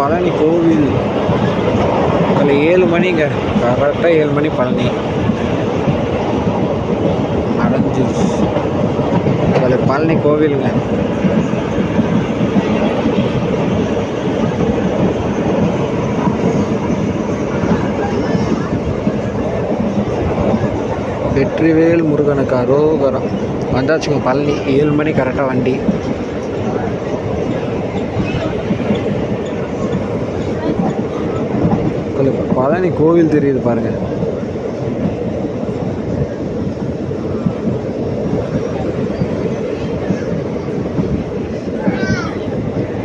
பழனி கோவில். அதில் ஏழு மணிங்க. கரெக்டாக ஏழு மணி பழனி. அடைஞ்சிருச்சு. அதில் பழனி கோவிலுங்க. வெற்றிவேல் முருகனுக்கு அரோகரம். வந்தாச்சுங்க பழனி. ஏழு மணி கரெக்டாக வண்டி. பழனி கோவில் தெரியுது பாருங்க.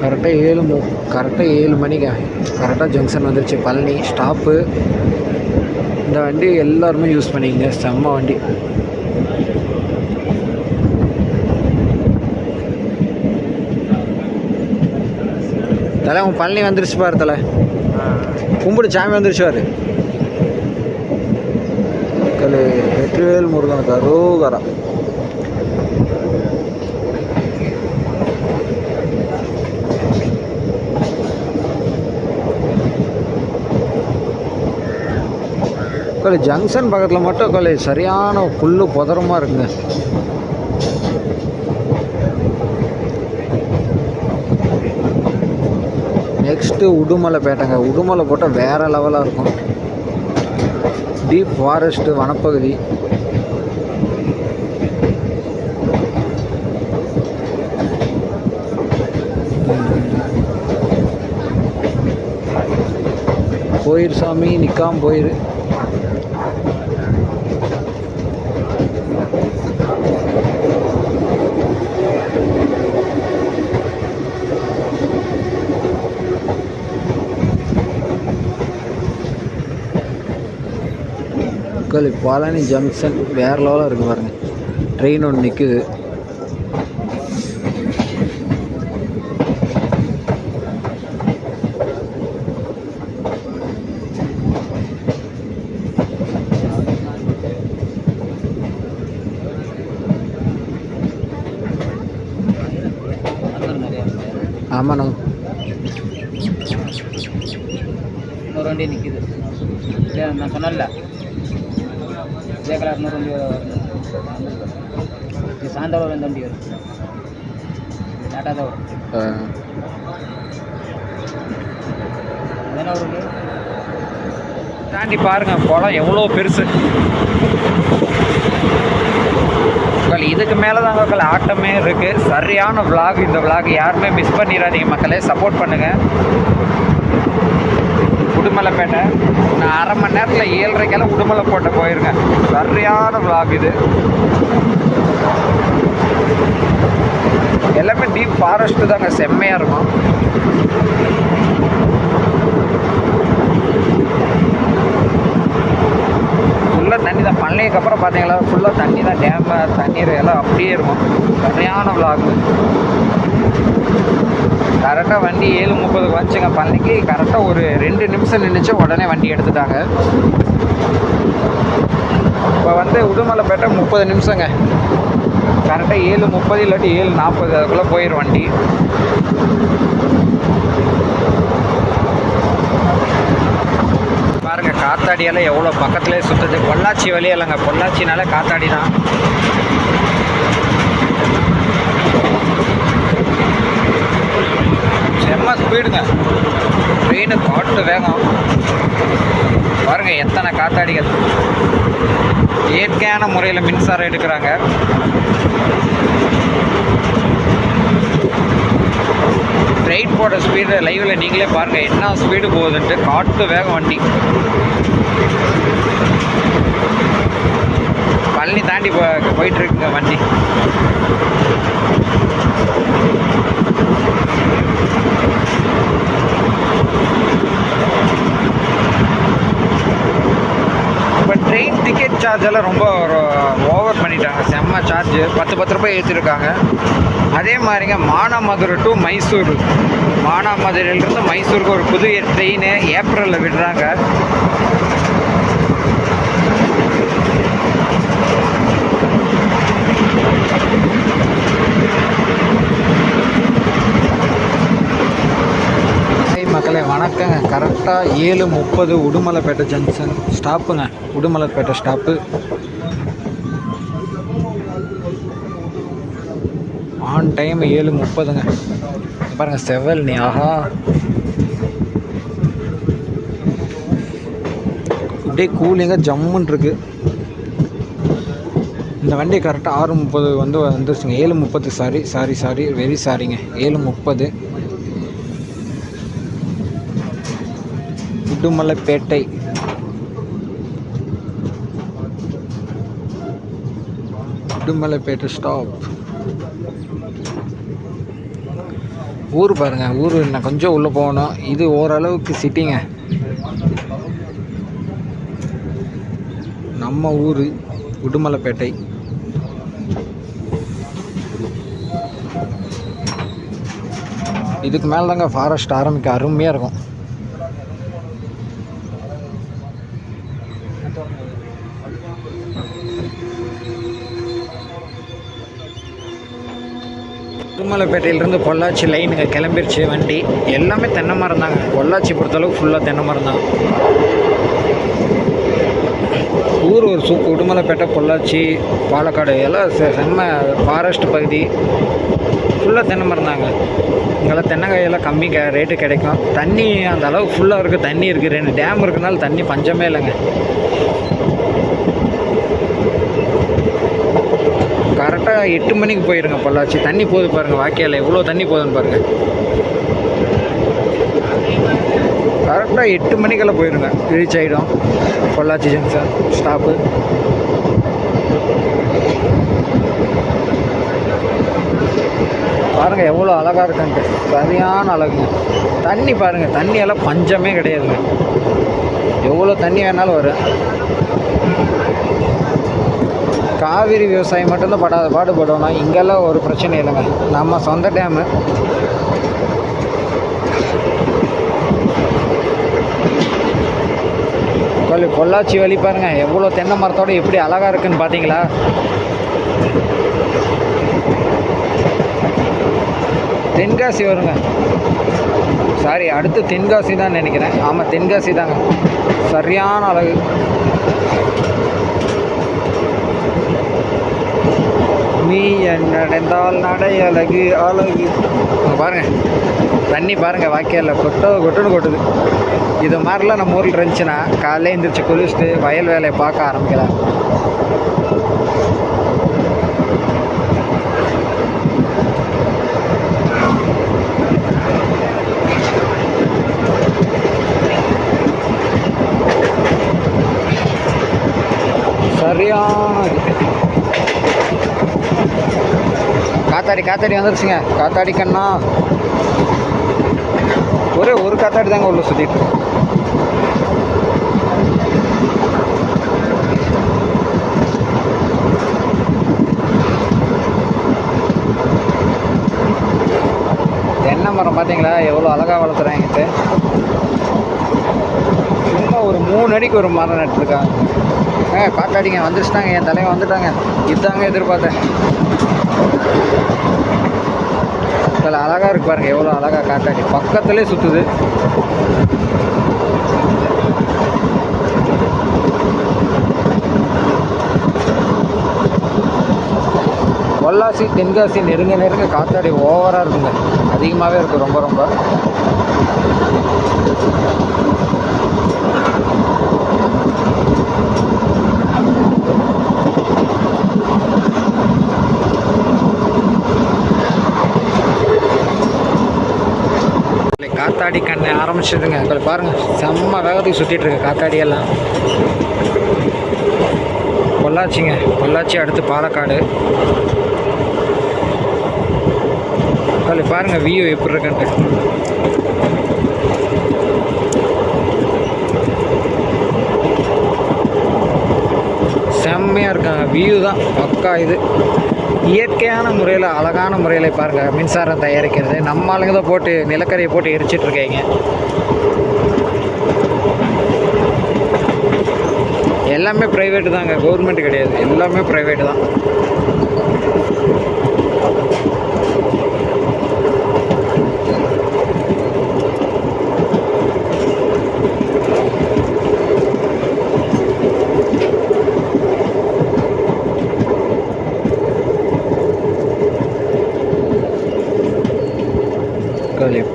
கரெக்டாக ஏழு மு கரெக்டாக ஏழு மணிக்கு? கரெக்டாக ஜங்ஷன் வந்துருச்சு. பழனி ஸ்டாப்பு இந்த வண்டி எல்லாருமே யூஸ் பண்ணிக்கங்க. செம்ம வண்டி. தலை உன் பழனி வந்துருச்சு பாரு தலை. கும்பிடு சாமி வந்துருச்சு மக்களே வெற்றிவேல் முருகனுக்கு அரோகரா. ஜங்ஷன் பக்கத்தில் மட்டும் கொலை சரியான புல்லு புதரமாக இருக்குங்க. நெக்ஸ்ட்டு உடுமலை பேட்டைங்க. உடுமலை போட்டால் வேறு லெவலாக இருக்கும். டீப் ஃபாரஸ்ட்டு வனப்பகுதி. போயிரு சாமி நிற்காமல் போயிரு. மக்கள் பழனி ஜங்ஷன் வேறு லெவலாக இருக்குது பாருங்க. ட்ரெயின் ஒன்று நிற்குது ஆமாண்ணா இன்னொரு வண்டி நிற்கிது இல்லை நான் சொன்னல கலர் இன்னொரு வண்டி வரும் சாயந்தரம் ரெண்டு வண்டி வரும் டாட்டா தான் வரும் என்ன ஒரு தாண்டி பாருங்க குளம் எவ்வளோ பெருசு. மக்கள் இதுக்கு மேலே தான் மக்கள் ஆட்டமே இருக்குது சரியான vlog இந்த vlog யாருமே மிஸ் பண்ணிடாதீங்க மக்களே. சப்போர்ட் பண்ணுங்கள் உடுமலைப்பேட்டை. நான் அரை மணி நேரத்தில் ஏழரைக்கெல்லாம் உடுமலை போட்ட போயிருங்க சரியான விளாக் இது. எல்லாமே டீப் ஃபாரஸ்ட்டு தாங்க செம்மையாக இருக்கும். ஃபுல்லாக தண்ணி தான். பண்ணைக்கு அப்புறம் பார்த்தீங்களா ஃபுல்லாக தண்ணி தான். டேம் தண்ணீர் எல்லாம் அப்படியே இருக்கும். சரியான விளாக் கரெக்டாக வண்டி ஏழு முப்பதுக்கு வந்துச்சுங்க பழனிக்கு கரெக்டாக ஒரு ரெண்டு நிமிஷம் நின்றுச்சு உடனே வண்டி எடுத்துட்டாங்க. இப்போ வந்து உடுமலைப்பேட்டை முப்பது நிமிஷங்க. கரெக்டாக ஏழு முப்பது இல்லாட்டி ஏழு நாற்பது அதுக்குள்ளே போயிடும் வண்டி. பாருங்க காத்தாடியால் எவ்வளோ பக்கத்துலேயே சுற்றுது பொள்ளாச்சி வழி பொள்ளாச்சினால காத்தாடி தான். செம்ம ஸ்பீடுங்க ட்ரெயினு காட்டு வேகம். பாருங்க எத்தனை காத்தாடிகள். இயற்கையான முறையில் மின்சாரம் எடுக்கிறாங்க. ட்ரெயின் போட ஸ்பீடு லைவில் நீங்களே பாருங்கள் என்ன ஸ்பீடு போகுதுன்ட்டு காட்டு வேகம் வண்டி. பழனி தாண்டி போயிட்டுருக்குங்க போயிட்டு இருக்குங்க வண்டி. இப்போ ட்ரெயின் டிக்கெட் சார்ஜ் எல்லாம் ரொம்ப ஓவர் பண்ணிட்டாங்க. செம்ம சார்ஜ் பத்து பத்து ரூபாய் ஏற்றிருக்காங்க அதே மாதிரிங்க மானாமதுரை டு மைசூர். மானாமதுரையிலிருந்து மைசூருக்கு ஒரு புது ட்ரெயின் ஏப்ரலில் விடுறாங்க. நண்பர்களே வணக்கங்க. கரெக்டாக ஏழு முப்பது உடுமலைப்பேட்டை ஜங்ஷன் ஸ்டாப்புங்க உடுமலைப்பேட்டை ஸ்டாப்பு ஆன் டைம் ஏழு முப்பதுங்க. பாருங்க செவல் நீ ஆஹா. அப்படியே கூலிங்காக ஜம்முன் இருக்கு. இந்த வண்டி கரெக்டாக ஆறு முப்பது வந்து வந்துருச்சுங்க. ஏழு முப்பது சாரி சாரி சாரி வெரி சாரிங்க ஏழு முப்பது. உடுமலைப்பேட்டை உடுமலைப்பேட்டை ஸ்டாப் ஊர் பாருங்கள் ஊர் இன்னும் கொஞ்சம் உள்ளே போகணும். இது ஓரளவுக்கு சிட்டிங்க நம்ம ஊர் உடுமலைப்பேட்டை. இதுக்கு மேலே தாங்க ஃபாரஸ்ட் ஆரம்பிக்க அருமையாக இருக்கும். திருமலைப்பேட்டையிலேருந்து பொள்ளாச்சி லைனுங்க கிளம்பிருச்சு வண்டி. எல்லாமே தென்னை மரம் தாங்க. பொள்ளாச்சி பொறுத்தளவுக்கு ஃபுல்லாக தென்னை மரம் தான். ஊர் ஒரு சூ உடுமலைப்பேட்டை பொள்ளாச்சி பாலக்காடு எல்லாம் செ- செம்ம ஃபாரஸ்ட் பகுதி. ஃபுல்லாக தென்னை மரம் தாங்க. இங்கெல்லாம் தென்னைக்காயெல்லாம் கம்மி க ரேட்டு கிடைக்கும். தண்ணி அந்த அளவுக்கு ஃபுல்லாக இருக்குது தண்ணி இருக்குது ரெண்டு டேம் இருக்கிறனால தண்ணி பஞ்சமே இல்லைங்க. கரெக்டாக எட்டு மணிக்கு போயிருங்க பொள்ளாச்சி. தண்ணி போகுது பாருங்கள் வாக்கியால் எவ்வளோ தண்ணி போகுதுன்னு பாருங்கள் கரெக்டாக எட்டு மணிக்கெல்லாம் போயிருங்க. ரீச் ஆகிடும் பொள்ளாச்சி ஜங்ஷன் ஸ்டாப்பு பாருங்கள் எவ்வளோ அழகாக இருக்குன்ட்டு. சரியான அழகுங்க. தண்ணி பாருங்கள் தண்ணியெல்லாம் பஞ்சமே கிடையாதுங்க. எவ்வளோ தண்ணி வேணாலும் வரும். காவிரி விவசாயம் மட்டும்தான் படாத பாடுபடணும் இங்கெல்லாம் ஒரு பிரச்சனை இல்லைங்க. நம்ம சொந்த டேமு. கொல்லி பொள்ளாச்சி வழி பாருங்க. எவ்வளோ தென்னை மரத்தோட எப்படி அழகாக இருக்குன்னு பார்த்தீங்களா? தென்காசி வருங்க. சாரி அடுத்து தென்காசி தான் நினைக்கிறேன். ஆமாம் தென்காசி தாங்க. சரியான அழகு. நீ என் நடந்தால் நடை அழகு. அழகு பாருங்கள் தண்ணி பாருங்கள் வாய்க்காலில். கொட்டோ கொட்டுன்னு கொட்டுது. இது மாதிரிலாம் நம்ம ஊரில் இருந்துச்சுன்னா காலையில் எழுந்திரிச்சு குளிச்சுட்டு வயல் வேலையை பார்க்க ஆரம்பிக்கலாம். சரியான காத்தாடி காத்தாடி வந்துருச்சுங்க. காத்தாடி கண்ணா. ஒரே ஒரு காத்தாடி தாங்க உள்ள சுற்றிட்டு தென்னை மரம் பார்த்தீங்களா? எவ்வளோ அழகாக வளர்த்துறாங்க சும்மா ஒரு மூணு அடிக்கு ஒரு மரம் நட்டுருக்காங்க. ஏ பார்க்காதீங்க வந்துருச்சுட்டாங்க என் தலைவன் வந்துட்டாங்க. இதுதாங்க எதிர்பார்த்தேன். அதில் அழகாக இருக்கு பாருங்க எவ்வளோ அழகாக காத்தாடி பக்கத்துலேயே சுற்றுது பொள்ளாசி தென்காசி நெருங்க நெருங்க காத்தாடி ஓவராக இருக்குங்க. அதிகமாகவே இருக்குது ரொம்ப ரொம்ப. காத்தாடி கண்ணை ஆரம்பிச்சதுங்க. இப்போ பாருங்கள் செம்ம வேகத்துக்கு சுற்றிட்டு இருக்கு காத்தாடி எல்லாம் பொள்ளாச்சிங்க. பொள்ளாச்சி அடுத்து பாலக்காடு. அதில் பாருங்க வியூ எப்படி இருக்குன்ட்டு. செம்மையாக இருக்காங்க. வியூ தான். பக்கா இது. இயற்கையான முறையில் அழகான முறையில் பாருங்கள் மின்சாரம் தயாரிக்கிறது. நம்ம ஆளுங்க தான் போட்டு நிலக்கரியை போட்டு எரிச்சிட்டு இருக்காங்க. எல்லாமே ப்ரைவேட்டு தாங்க. கவர்மெண்ட் கிடையாது. எல்லாமே ப்ரைவேட்டு தான்.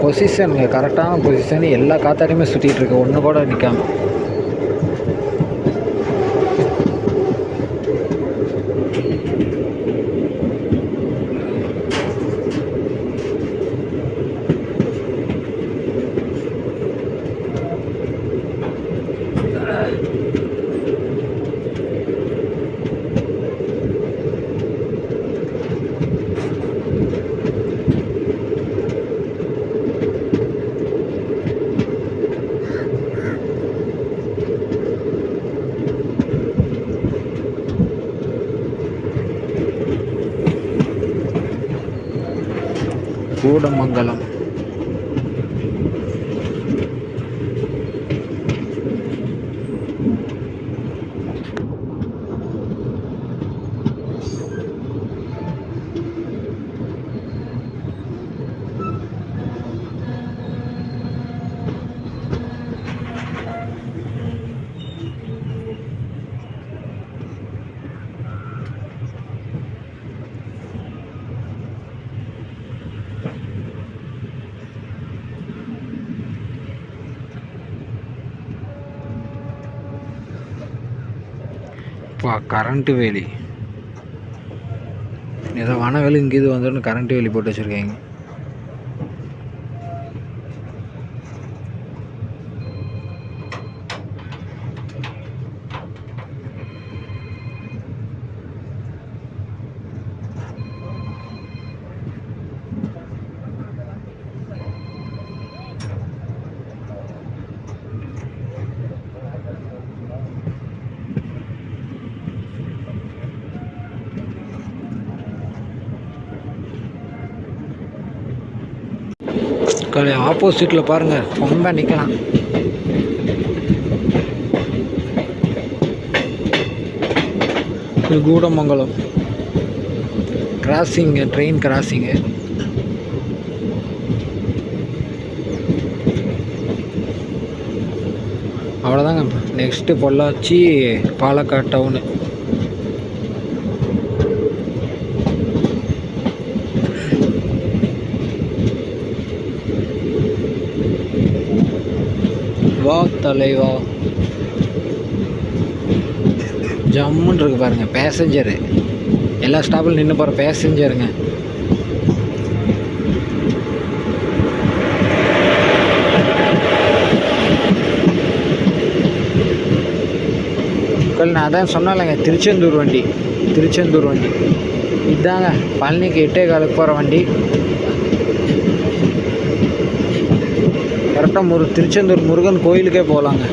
பொசிஷனுங்க கரெக்டான பொசிஷன் எல்லா காத்தாடியுமே சுற்றிட்டு இருக்கு. ஒன்று கூட நிற்காம கூடமங்கலம் அப்பா கரண்ட்டு வேலி. ஏதோ வனவேலி இங்கே இது வந்தோடனே கரண்ட் வேலி போட்டு வச்சுருக்காங்க. கலை ஆப்போசிட்டில் பாருங்கள் ரொம்ப நிற்கலாம் இது கூடமங்கலம். கிராசிங்கு ட்ரெயின் கிராசிங்கு அவ்வளோதாங்க நெக்ஸ்ட்டு பொள்ளாச்சி பாலக்காடு டவுனு தலைவா? ஜம்முன்னு இருக்கு பாருங்க பேசஞ்சரு எல்லா ஸ்டாப்பில் நின்று போகிற பேசஞ்சருங்க நான் அதான் சொன்னாலங்க திருச்செந்தூர் வண்டி திருச்செந்தூர் வண்டி. இதாங்க பழனிக்கு எட்டே காலுக்கு போகிற வண்டி. கரெக்டாக முரு திருச்செந்தூர் முருகன் கோயிலுக்கே போகலாங்க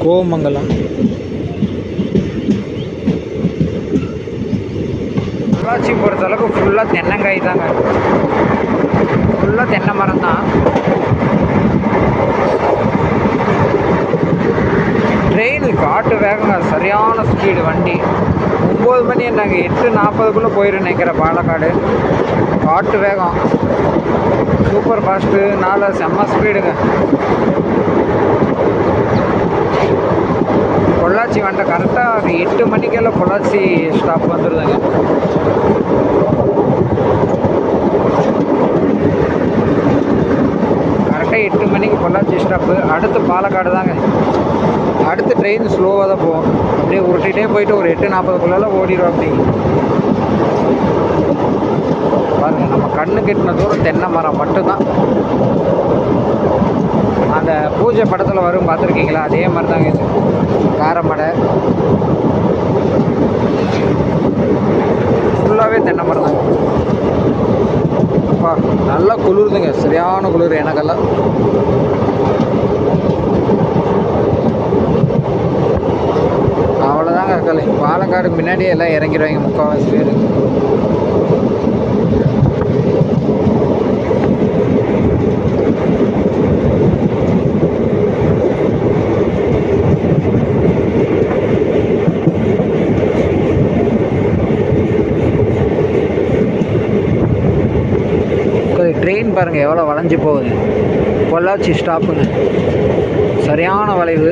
கோமங்கலம் பொள்ளாச்சி பொறுத்த அளவுக்கு ஃபுல்லாக தென்னங்காய் தாங்க. ஃபுல்லாக தென்னை மரம் தான். ட்ரெயின் காட்டு வேகங்க சரியான ஸ்பீடு வண்டி. ஒம்பது மணி என்னங்க எட்டு நாற்பதுக்குள்ளே போயிடும் நினைக்கிறேன் பாலக்காடு. காட்டு வேகம். சூப்பர் ஃபாஸ்ட்டு நாலு செம்ம ஸ்பீடுங்க பொள்ளாச்சி வண்ட கரெக்டாக எட்டு மணிக்கெல்லாம் பொள்ளாச்சி ஸ்டாப் வந்துடுதுங்க கரெக்டாக எட்டு மணிக்கு பொள்ளாச்சி ஸ்டாப்பு அடுத்து பாலக்காடு தாங்க. அடுத்து ட்ரெயின் ஸ்லோவாக தான் போகும். அப்படியே உருட்டிகிட்டே போயிட்டு ஒரு எட்டு நாற்பதுக்குள்ளெல்லாம் ஓடிடும் அப்படி. பாருங்க நம்ம கண்ணு கெட்டின தூரம் தென்னை மரம் மட்டும்தான். அந்த பூஜை படத்தில் வரும் பார்த்துருக்கீங்களா? அதே மாதிரி தாங்க இது. காரமடை. ஃபுல்லாகவே தென்னை மரம் தாங்க அப்பா நல்லா குளிருதுங்க. சரியான குளிர் எனக்கெல்லாம். அவ்வளோதாங்க கலை பாலக்காடு முன்னாடியே எல்லாம் இறங்கிடுவாங்க முக்கால்வாசி பேர். பாருங்கள் எவ்வளோ வளைஞ்சு போகுது. பொள்ளாச்சி ஸ்டாப்புங்க. சரியான வளைவு.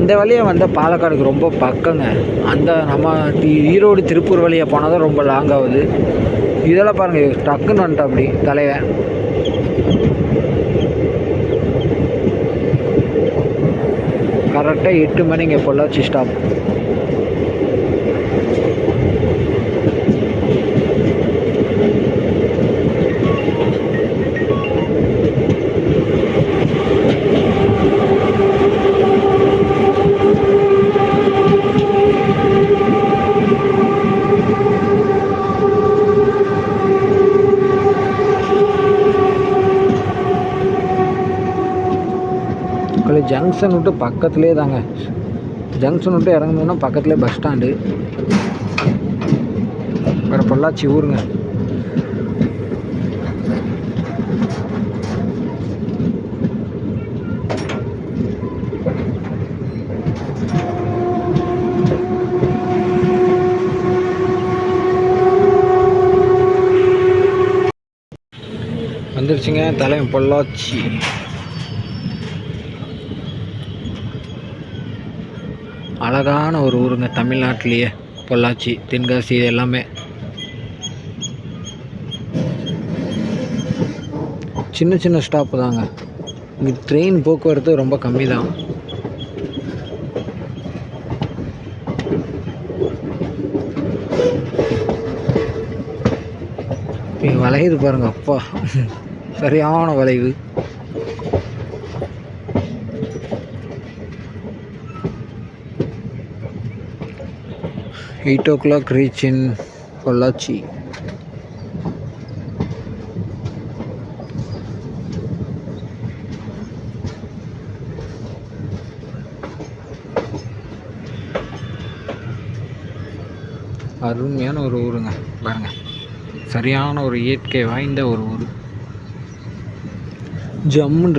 இந்த வழியை வந்து பாலக்காடுக்கு ரொம்ப பக்கங்க. அந்த நம்ம ஈரோடு திருப்பூர் வழியை போனால் தான் ரொம்ப லாங் ஆகுது. இதெல்லாம் பாருங்கள் டக்குன்னு வந்துட்டா அப்படி தலையை. கரெக்டாக எட்டு மணிங்க பொள்ளாச்சி ஸ்டாப் ஜங்ஷன் விட்டு பக்கத்துலேயே தாங்க. ஜங்ஷன் விட்டு இறங்கணுன்னா பக்கத்துலேயே பஸ் ஸ்டாண்டு வேறு பொள்ளாச்சி ஊருங்க. வந்துருச்சுங்க தலைவன் பொள்ளாச்சி. அழகான ஒரு ஊருங்க தமிழ்நாட்டிலேயே. பொள்ளாச்சி தென்காசி இது எல்லாமே. சின்ன சின்ன ஸ்டாப்பு தாங்க. இங்கே ட்ரெயின் போக்குவரத்து ரொம்ப கம்மி தான் இங்கே வளையுது பாருங்க அப்பா. சரியான வளைவு. Eight o'clock reach in Pollachi அருமையான ஒரு ஊருங்க பாருங்க. சரியான ஒரு இயற்கை வாய்ந்த ஒரு ஊர். ஜம்முன்னு